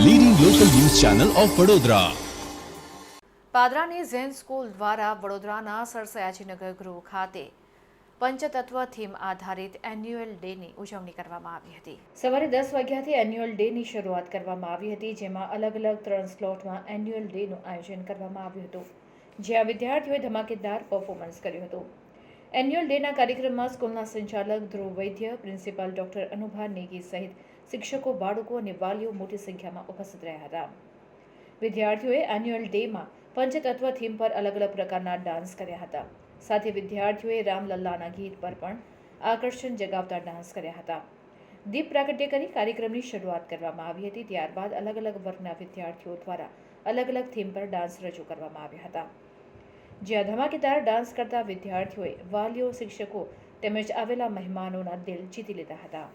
Channel of Vadodara પાદરાની Zen school દ્વારા વડોદરાના સરસયાજીનગર ગૃહ ખાતે પંચતત્વ થીમ આધારિત એન્યુઅલ ડેની ઉજવણી કરવામાં આવી હતી. સવારે દસ વાગ્યાથી એન્યુઅલ ડેની શરૂઆત કરવામાં આવી હતી, જેમાં અલગ અલગ ત્રણ સ્લોટમાં એન્યુઅલ ડેનું આયોજન કરવામાં આવ્યું હતું, જ્યાં વિદ્યાર્થીઓએ ધમાકેદાર પરફોર્મન્સ કર્યું હતું. એન્યુઅલ ડેના કાર્યક્રમમાં સ્કૂલના સંચાલક ધ્રુવ વૈદ્ય, પ્રિન્સિપાલ ડોક્ટર અનુભા નેગી સહિત શિક્ષકો, બાળકો અને વાલીઓ મોટી સંખ્યામાં ઉપસ્થિત રહ્યા હતા. વિદ્યાર્થીઓએ એન્યુઅલ ડેમાં પંચતત્વ થીમ પર અલગ અલગ પ્રકારના ડાન્સ કર્યા હતા. સાથે વિદ્યાર્થીઓએ રામલલ્લાના ગીત પર પણ આકર્ષણ જગાવતા ડાન્સ કર્યા હતા. દીપ પ્રાગટ્ય કરી કાર્યક્રમની શરૂઆત કરવામાં આવી હતી. ત્યારબાદ અલગ અલગ વર્ગના વિદ્યાર્થીઓ દ્વારા અલગ અલગ થીમ પર ડાન્સ રજૂ કરવામાં આવ્યા હતા. જ્યાં ધમાકેદાર ડાન્સ કરતા વિદ્યાર્થીઓએ વાલીઓ શિક્ષકો તેમજ આવેલા મહેમાનોના દિલ જીતી લીધા હતા.